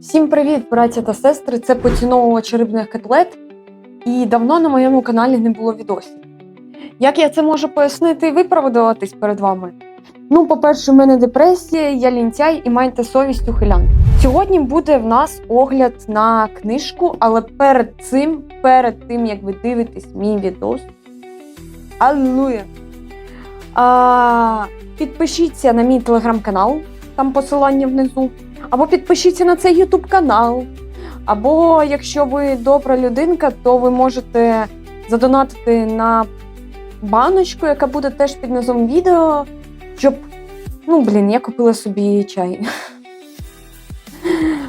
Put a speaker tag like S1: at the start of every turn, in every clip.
S1: Всім привіт, браття та сестри! Це поціновувач рибних котлет. І давно на моєму каналі не було відосів. Як я це можу пояснити і виправдуватись перед вами? Ну, по-перше, у мене депресія, я лінцяй і майте совість ухилян. Сьогодні буде в нас огляд на книжку, але перед цим, перед тим як ви дивитесь мій відос, аллилуйя! А, підпишіться на мій телеграм-канал, там посилання внизу. Або підпишіться на цей YouTube канал. Або якщо ви добра людинка, то ви можете задонатити на баночку, яка буде теж під низом відео, щоб. Ну, блін, я купила собі чай.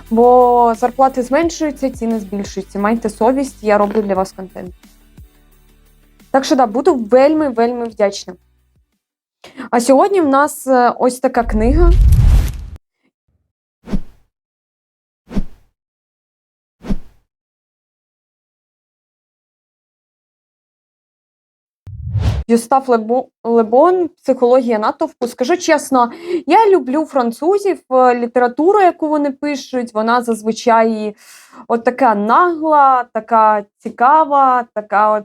S1: Бо зарплати зменшуються, ціни збільшуються. Майте совість, я роблю для вас контент. Так що да, буду вельми-вельми вдячна. А сьогодні в нас е, ось така книга. Юстав Лебон, психологія натовпу. Скажу чесно, я люблю французів, е, літературу, яку вони пишуть. Вона зазвичай от така нагла, така цікава, така от.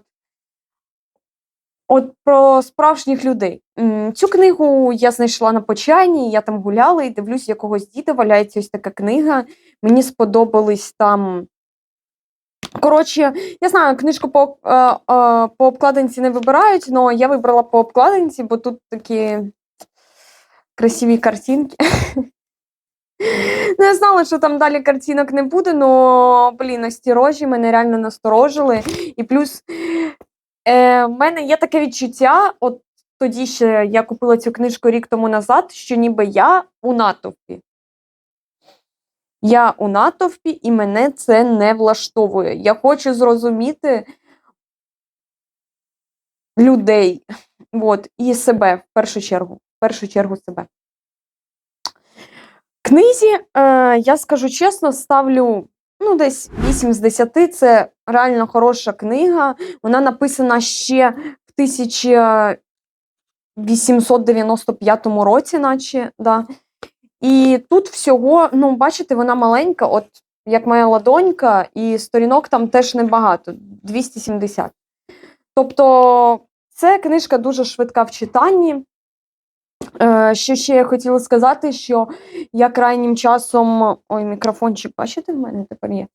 S1: От про справжніх людей. Цю книгу я знайшла на почайні, я там гуляла і дивлюсь, якогось діда валяється ось така книга. Мені сподобались там. Коротше, я знаю, книжку по, е, е, по обкладинці не вибирають, але я вибрала по обкладинці, бо тут такі красиві картинки. Ну, я знала, що там далі картинок не буде, але, блін, рожі мене реально насторожили. І плюс е, в мене є таке відчуття, от тоді ще я купила цю книжку рік тому назад, що ніби я у натовпі. Я у натовпі, і мене це не влаштовує. Я хочу зрозуміти людей. От, і себе в першу чергу. В першу чергу себе. Книзі, е, я скажу чесно, ставлю ну, десь 8 з 10. Це реально хороша книга. Вона написана ще в 1895 році, наче. Да. І тут всього, ну, бачите, вона маленька, от як моя ладонька, і сторінок там теж небагато 270. Тобто, це книжка дуже швидка в читанні. Е, що ще я хотіла сказати, що я крайнім часом. Ой, мікрофончик, бачите, в мене тепер є.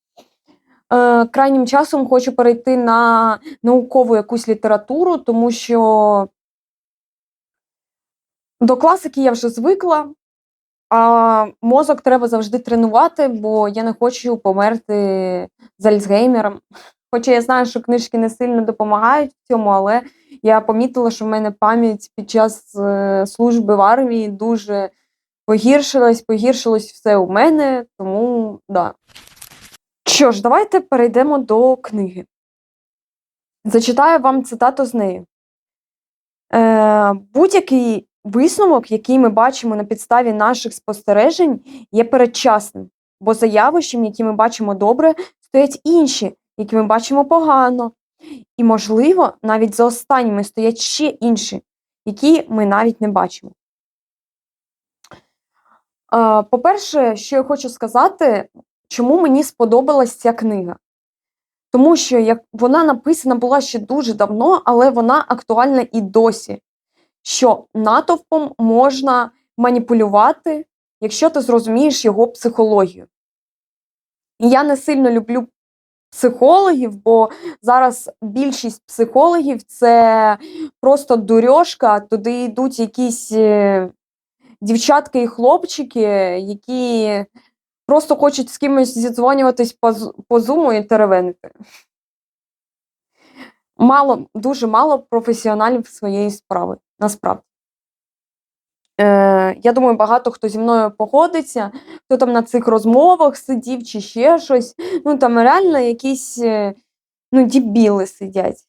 S1: Е, крайнім часом хочу перейти на наукову якусь літературу, тому що до класики я вже звикла. А мозок треба завжди тренувати, бо я не хочу померти з Альцгеймером. Хоча я знаю, що книжки не сильно допомагають в цьому, але я помітила, що в мене пам'ять під час е, служби в армії дуже погіршилась, погіршилось все у мене, тому да. Що ж, давайте перейдемо до книги. Зачитаю вам цитату з неї. Е, Будь-який Висновок, який ми бачимо на підставі наших спостережень, є передчасним, бо за явищем, які ми бачимо добре, стоять інші, які ми бачимо погано. І, можливо, навіть за останніми стоять ще інші, які ми навіть не бачимо. По-перше, що я хочу сказати, чому мені сподобалась ця книга. Тому що як вона написана була ще дуже давно, але вона актуальна і досі що натовпом можна маніпулювати, якщо ти зрозумієш його психологію. І я не сильно люблю психологів, бо зараз більшість психологів це просто дурьошка, туди йдуть якісь е, дівчатки і хлопчики, які просто хочуть з кимось зідзвонюватись по, зуму і теревенити. Мало, дуже мало професіоналів своєї справи, насправді. Е, я думаю, багато хто зі мною погодиться, хто там на цих розмовах сидів чи ще щось. Ну там реально якісь е, ну, дібіли сидять.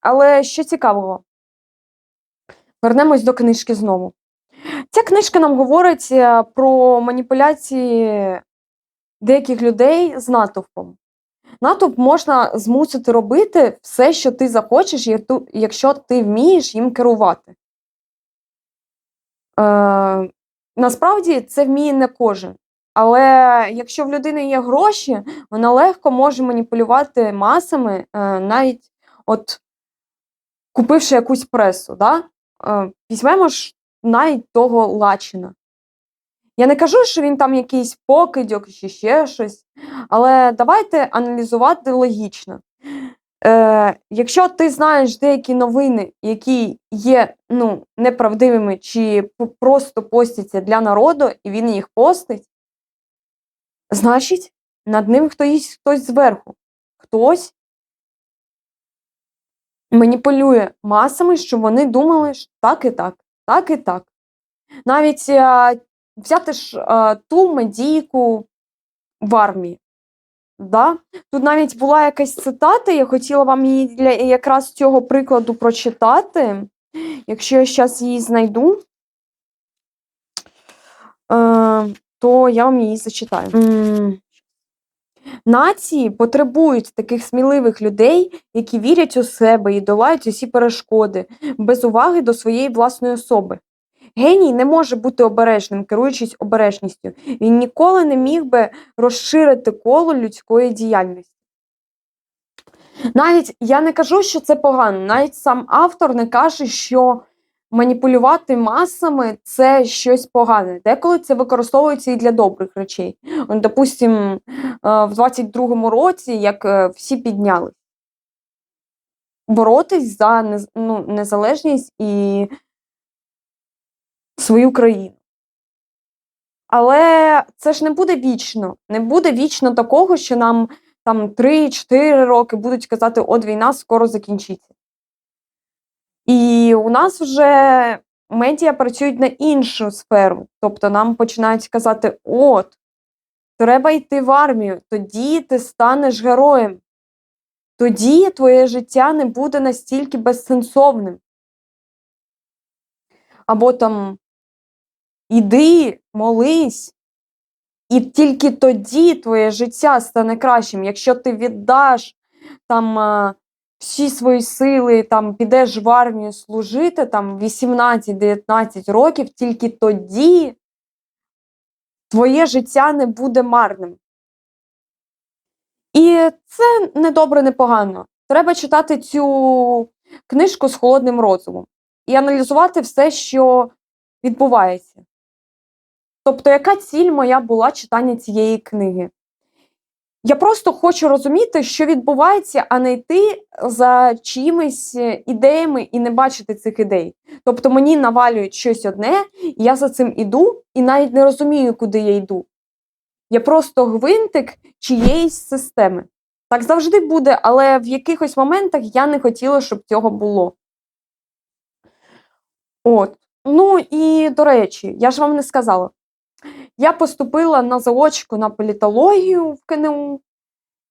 S1: Але що цікавого, вернемось до книжки знову. Ця книжка нам говорить е, про маніпуляції деяких людей з натовпом. Натовп можна змусити робити все, що ти захочеш, якщо ти вмієш їм керувати. Е, насправді це вміє не кожен. Але якщо в людини є гроші, вона легко може маніпулювати масами, е, навіть от купивши якусь пресу. Да? Е, візьмемо ж навіть того Лачина. Я не кажу, що він там якийсь покидьок чи ще щось, але давайте аналізувати логічно. Е, Якщо ти знаєш деякі новини, які є ну, неправдивими, чи просто постяться для народу, і він їх постить, значить, над ним хтось, хтось зверху. Хтось маніпулює масами, щоб вони думали, що так і так, так і так. Навіть взяти ж е, ту медійку в армії. Да? Тут навіть була якась цитата, я хотіла вам її для якраз цього прикладу прочитати. Якщо я зараз її знайду, е, то я вам її зачитаю. М. Нації потребують таких сміливих людей, які вірять у себе і долають усі перешкоди, без уваги до своєї власної особи. Геній не може бути обережним, керуючись обережністю. Він ніколи не міг би розширити коло людської діяльності. Навіть я не кажу, що це погано, навіть сам автор не каже, що маніпулювати масами це щось погане. Деколи це використовується і для добрих речей. От, допустим, е, в 22-му році, як е, всі підняли, боротись за ну, незалежність і свою країну. Але це ж не буде вічно. Не буде вічно такого, що нам там 3-4 роки будуть казати, от війна скоро закінчиться. І у нас вже медіа працюють на іншу сферу. Тобто нам починають казати: от, треба йти в армію, тоді ти станеш героєм. Тоді твоє життя не буде настільки безсенсовним. Або там іди, молись, і тільки тоді твоє життя стане кращим. Якщо ти віддаш там всі свої сили, там підеш в армію служити там 18-19 років, тільки тоді твоє життя не буде марним. І це не добре, не погано. Треба читати цю книжку з холодним розумом і аналізувати все, що відбувається. Тобто, яка ціль моя була читання цієї книги? Я просто хочу розуміти, що відбувається, а не йти за чиїмись е, ідеями і не бачити цих ідей. Тобто мені навалюють щось одне, і я за цим іду і навіть не розумію, куди я йду. Я просто гвинтик чиєїсь системи. Так завжди буде, але в якихось моментах я не хотіла, щоб цього було. От. Ну і до речі, я ж вам не сказала. Я поступила на заочку на політологію в КНУ,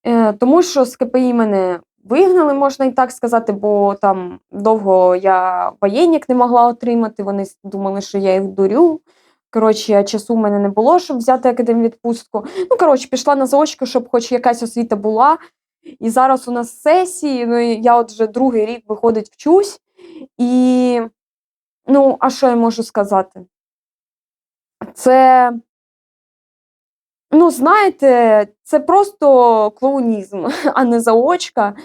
S1: е, тому що з КПІ мене вигнали, можна і так сказати, бо там довго я воєнник не могла отримати. Вони думали, що я їх дурю. Коротше, часу в мене не було, щоб взяти академвідпустку. Ну, коротше, пішла на заочку, щоб хоч якась освіта була. І зараз у нас сесії, ну я от вже другий рік виходить вчусь. І ну, а що я можу сказати? Це, ну, знаєте, це просто клоунізм, а не заочка.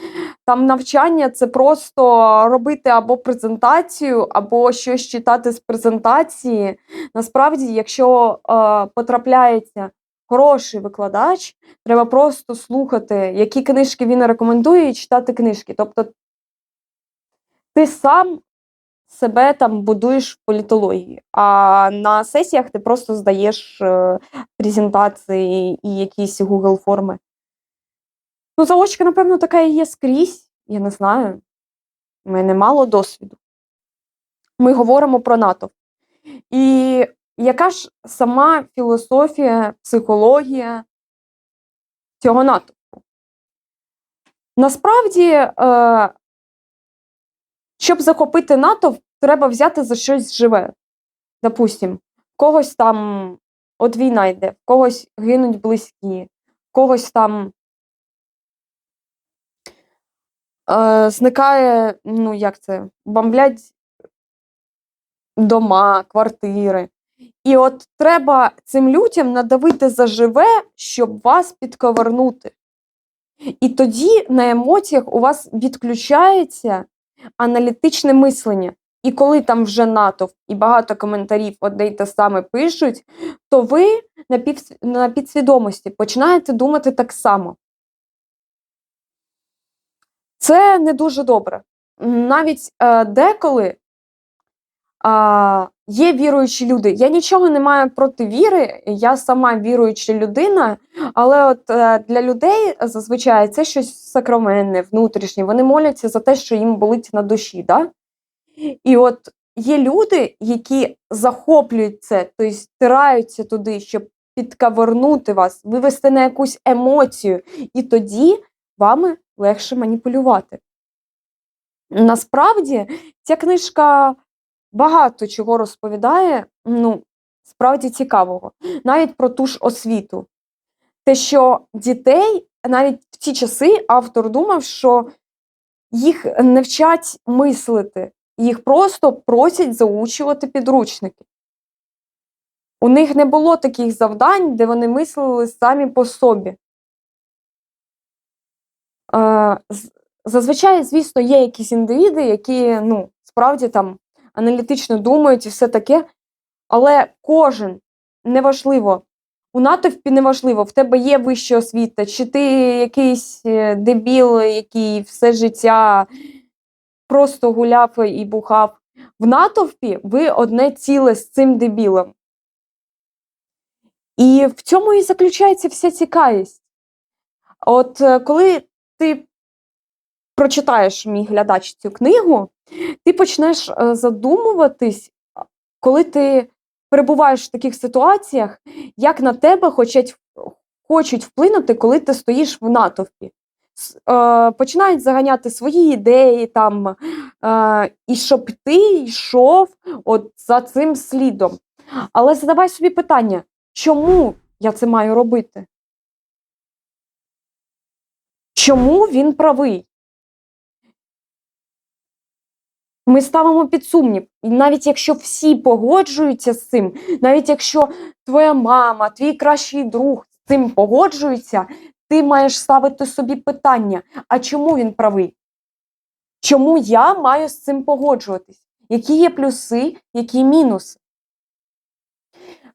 S1: Там навчання це просто робити або презентацію, або щось читати з презентації. Насправді, якщо е, потрапляється хороший викладач, треба просто слухати, які книжки він рекомендує, і читати книжки. Тобто ти сам себе там будуєш в політології, а на сесіях ти просто здаєш е, презентації і якісь Google форми. Ну, заочка, напевно, така і є скрізь. Я не знаю. У мене мало досвіду. Ми говоримо про НАТО. І яка ж сама філософія, психологія цього натовпу? Насправді, е, щоб захопити натовп, треба взяти за щось живе. Допустим, когось там от війна йде, в когось гинуть близькі, в когось там е, зникає, ну як це, бомблять дома, квартири. І от треба цим людям надавити заживе, щоб вас підковернути. І тоді на емоціях у вас відключається аналітичне мислення. І коли там вже натовп і багато коментарів одне й те саме пишуть, то ви на, пів, на підсвідомості починаєте думати так само. Це не дуже добре. Навіть е, деколи а, є віруючі люди. Я нічого не маю проти віри, я сама віруюча людина, але от е, для людей зазвичай це щось сакраменне, внутрішнє. Вони моляться за те, що їм болить на душі. Да? І от є люди, які захоплюють це, тобто стираються туди, щоб підкавернути вас, вивести на якусь емоцію, і тоді вами легше маніпулювати. Насправді, ця книжка багато чого розповідає, ну, справді цікавого, навіть про ту ж освіту. Те, що дітей навіть в ті часи автор думав, що їх не вчать мислити, їх просто просять заучувати підручники. У них не було таких завдань, де вони мислили самі по собі. Зазвичай, звісно, є якісь індивіди, які ну, справді там аналітично думають і все таке, але кожен неважливо, у натовпі неважливо, в тебе є вища освіта, чи ти якийсь е, дебіл, який все життя просто гуляв і бухав. В натовпі ви одне ціле з цим дебілом. І в цьому і заключається вся цікавість. От е, коли ти прочитаєш мій глядач цю книгу, ти почнеш е, задумуватись, коли ти перебуваєш в таких ситуаціях, як на тебе хочуть хочуть вплинути, коли ти стоїш в натовпі. Е, починають заганяти свої ідеї там, е, і щоб ти йшов от за цим слідом. Але задавай собі питання, чому я це маю робити? Чому він правий? Ми ставимо під сумнів. І навіть якщо всі погоджуються з цим, навіть якщо твоя мама, твій кращий друг з цим погоджуються, ти маєш ставити собі питання: а чому він правий? Чому я маю з цим погоджуватись? Які є плюси, які мінуси?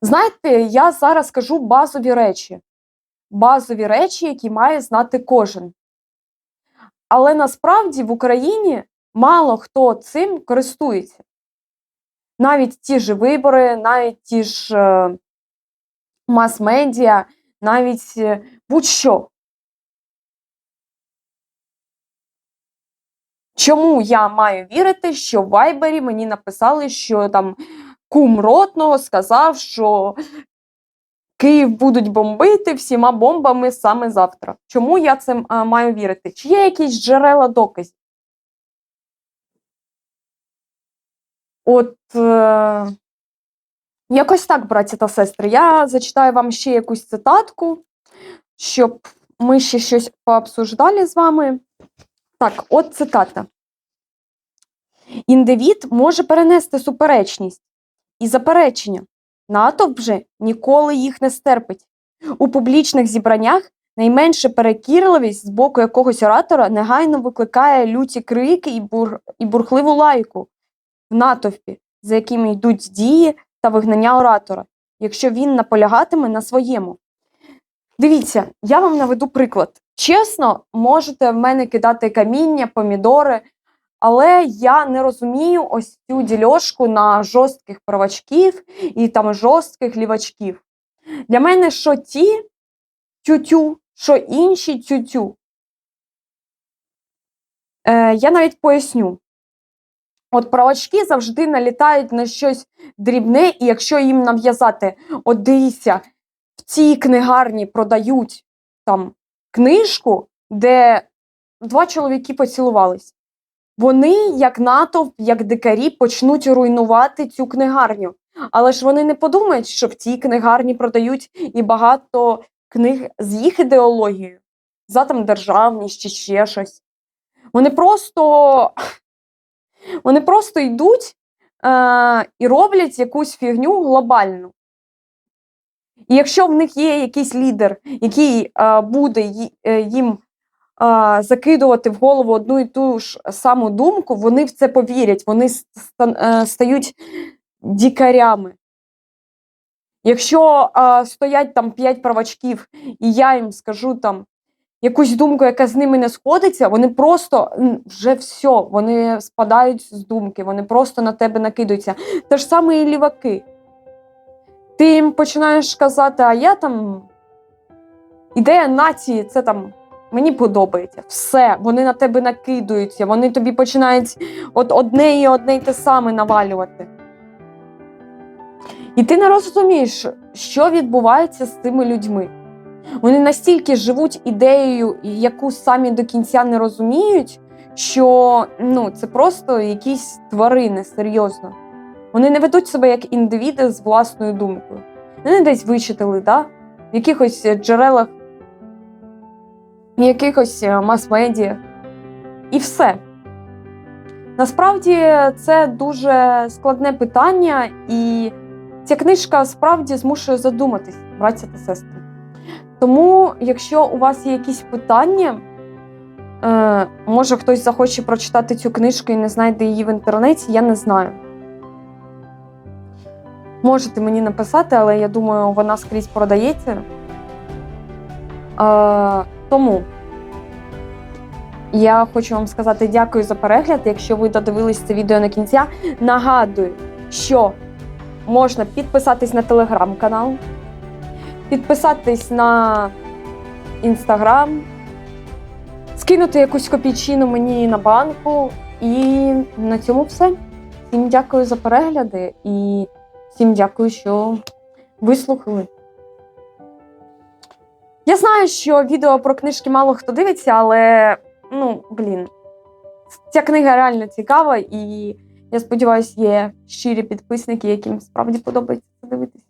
S1: Знаєте, я зараз кажу базові речі. Базові речі, які має знати кожен. Але насправді в Україні мало хто цим користується. Навіть ті ж вибори, навіть ті ж е, мас-медіа, навіть е, будь-що. Чому я маю вірити, що в Вайбері мені написали, що там кум ротного сказав, що Київ будуть бомбити всіма бомбами саме завтра? Чому я а, маю вірити? Чи є якісь джерела доказів? От е, якось так, браті та сестри. Я зачитаю вам ще якусь цитатку, щоб ми ще щось пообсуждали з вами. Так, от цитата. Індивід може перенести суперечність і заперечення. Натовп вже ніколи їх не стерпить. У публічних зібраннях найменша перекірливість з боку якогось оратора негайно викликає люті крики і, бур... і бурхливу лайку в натовпі, за якими йдуть дії та вигнання оратора, якщо він наполягатиме на своєму. Дивіться, я вам наведу приклад. Чесно, можете в мене кидати каміння, помідори, але я не розумію ось цю дільошку на жорстких правачків і там жорстких лівачків. Для мене що ті тютю, що інші тютю. Е, Я навіть поясню. От правачки завжди налітають на щось дрібне, і якщо їм нав'язати, от дивіться, в цій книгарні продають там книжку, де два чоловіки поцілувались. Вони, як натовп, як дикарі, почнуть руйнувати цю книгарню. Але ж вони не подумають, що в цій книгарні продають і багато книг з їх ідеологією, за там державність чи ще щось. Вони просто вони просто йдуть е, і роблять якусь фігню глобальну. І якщо в них є якийсь лідер, який е, буде е, їм е, закидувати в голову одну і ту ж саму думку, вони в це повірять, вони е, стають дікарями. Якщо е, стоять там п'ять правачків, і я їм скажу там якусь думку, яка з ними не сходиться, вони просто вже все, вони спадають з думки, вони просто на тебе накидаються. Те ж саме і ліваки. Ти їм починаєш казати, а я там ідея нації, це там мені подобається. Все, вони на тебе накидаються, вони тобі починають от одне і одне й те саме навалювати. І ти не розумієш, що відбувається з цими людьми. Вони настільки живуть ідеєю, яку самі до кінця не розуміють, що ну, це просто якісь тварини, серйозно. Вони не ведуть себе як індивіди з власною думкою. Вони десь вичитали, да? в якихось е, джерелах, в якихось е, мас-медіа. І все. Насправді це дуже складне питання, і ця книжка справді змушує задуматись, браття та сестри. Тому, якщо у вас є якісь питання, е, може хтось захоче прочитати цю книжку і не знайде її в інтернеті, я не знаю. Можете мені написати, але я думаю, вона скрізь продається. Е, тому я хочу вам сказати дякую за перегляд. Якщо ви додивились це відео на кінця, нагадую, що можна підписатись на телеграм-канал, підписатись на інстаграм, скинути якусь копійчину мені на банку. І на цьому все. Всім дякую за перегляди і всім дякую, що вислухали. Я знаю, що відео про книжки мало хто дивиться, але ну, блін, ця книга реально цікава, і я сподіваюся, є щирі підписники, яким справді подобається дивитися.